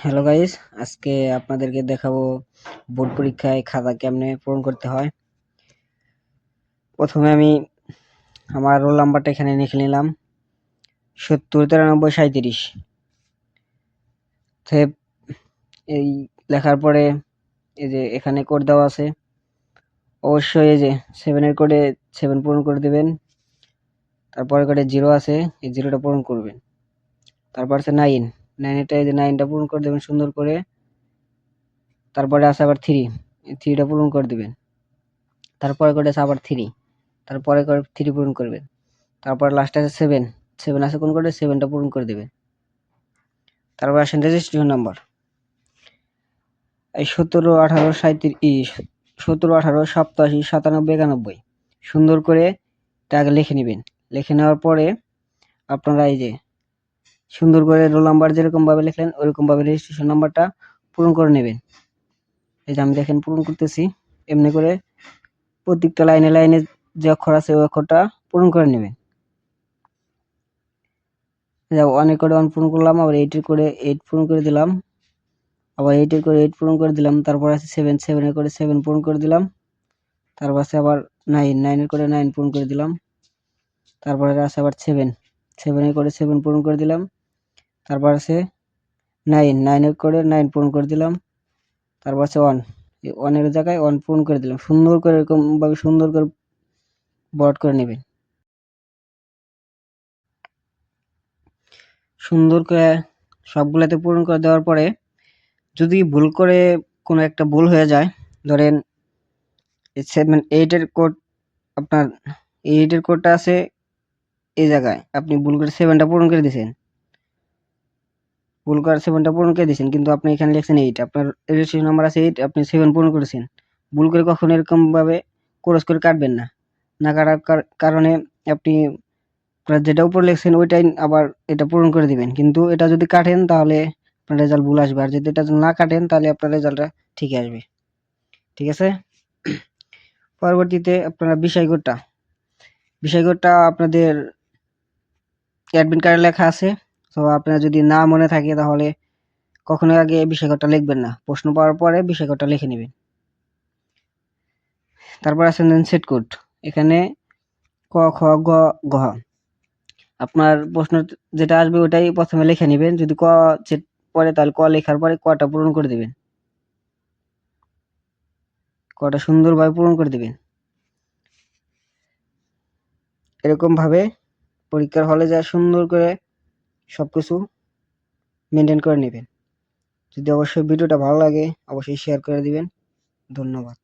Hello guys আজকে আপনাদেরকে দেখাবো বোর্ড পরীক্ষায় খাতা কেমনে পূরণ করতে হয়। প্রথমে আমি আমার রোল নাম্বারটা এখানে লিখে নিলাম। সত্তর, তিরানব্বই সাঁত্রিশ এই লেখার পরে এই যে এখানে কোড দেওয়া আছে, অবশ্যই এই যে সেভেনের কোডে সেভেন পূরণ করে দেবেন। তারপরে কোডে জিরো আছে, এই জিরোটা পূরণ করবেন। তারপর আছে নাইন নাইনটা এই যে নাইনটা পূরণ করে দেবেন সুন্দর করে। তারপরে আছে আবার থ্রি থ্রিটা পূরণ করে দেবেন। তারপরে করে আছে আবার থ্রি তারপরে করে থ্রি পূরণ করবেন। তারপরে লাস্টে আছে সেভেন সেভেন আছে কোন করে? সেভেনটা পূরণ করে দেবেন। তারপর আসেন রেজিস্ট্রেশন নাম্বার এই সতেরো, আঠারো সাঁত্রিশ সতেরো, আঠারো সপ্তাশি সাতানব্বই, একানব্বই। সুন্দর করে এটা আগে লিখে নেবেন। লিখে নেওয়ার পরে আপনারা এই যে সুন্দর করে রোল নাম্বার যেরকম ভাবে লিখলেন ওইরকম ভাবে রেজিস্ট্রেশন নাম্বারটা পূরণ করে নেবেন। এই যে আমি দেখেন পূরণ করতেছি, এমনি করে প্রত্যেকটা লাইনে লাইনে যে অক্ষর আছে ওই অক্ষরটা পূরণ করে নেবেন। অনেক করে ওয়ান পূরণ করলাম, আবার এইটের করে এইট পূরণ করে দিলাম। আবার এইটের করে এইট পূরণ করে দিলাম, তারপর আছে সেভেন সেভেনের করে সেভেন পূরণ করে দিলাম। তারপর আছে আবার নাইন নাইনের করে নাইন পূরণ করে দিলাম। তারপরে আছে আবার সেভেন সেভেনের করে সেভেন পূরণ করে দিলাম। তারপর আছে নাইন নাইনের করে নাইন পূরণ করে দিলাম। তারপর আছে ওয়ান ওয়ানের জায়গায় ওয়ান পূরণ করে দিলাম। সুন্দর করে এরকমভাবে সুন্দর করে বট করে নেবেন। সুন্দর করে সবগুলোতে পূরণ করে দেওয়ার পরে যদি ভুল করে কোনো একটা ভুল হয়ে যায়, ধরেন সেভেন এইটের কোড আপনার এইটের কোডটা আছে এই জায়গায়। আপনি ভুল করে সেভেনটা পূরণ করে দিয়েছেন। ভুল করে সেভেনটা পূরণ করে দিয়েছেন, কিন্তু আপনি এখানে লিখছেন এইট আপনার রেজিস্ট্রেশন নাম্বার আছে এইট আপনি সেভেন পূরণ করেছেন। ভুল করে কখনো এরকমভাবে ক্রস করে কাটবেন না। না কাটার কারণে আপনি যেটা উপর লিখছেন ওইটাই আবার এটা পূরণ করে দিবেন। কিন্তু এটা যদি কাটেন তাহলে আপনার রেজাল্ট ভুল আসবে। আর যদি এটা না কাটেন তাহলে আপনার রেজাল্টটা ঠিকই আসবে। ঠিক আছে? পরবর্তীতে আপনারা বিষয় কোডটা আপনাদের অ্যাডমিট কার্ডে লেখা আছে। তো আপনার যদি না মনে থাকে তাহলে কখনো আগে বিষয়কটা লিখবেন না। প্রশ্ন পাওয়ার পরে বিষয়কটা লিখে নেবেন। তারপর আছেন সেট কোড। এখানে ক, খ, গ, ঘ। আপনার প্রশ্ন যেটা আসবে ওটাই প্রথমে লিখে নেবেন। যদি ক সেট পরে তাহলে ক লেখার পরে কটা পূরণ করে দেবেন। কটা সুন্দরভাবে পূরণ করে দেবেন। এরকমভাবে পরীক্ষার হলে যা সুন্দর করে সব কিছু মেনটেন করে নেবেন। যদি অবশ্যই ভিডিওটা ভালো লাগে, অবশ্যই শেয়ার করে দিবেন। ধন্যবাদ।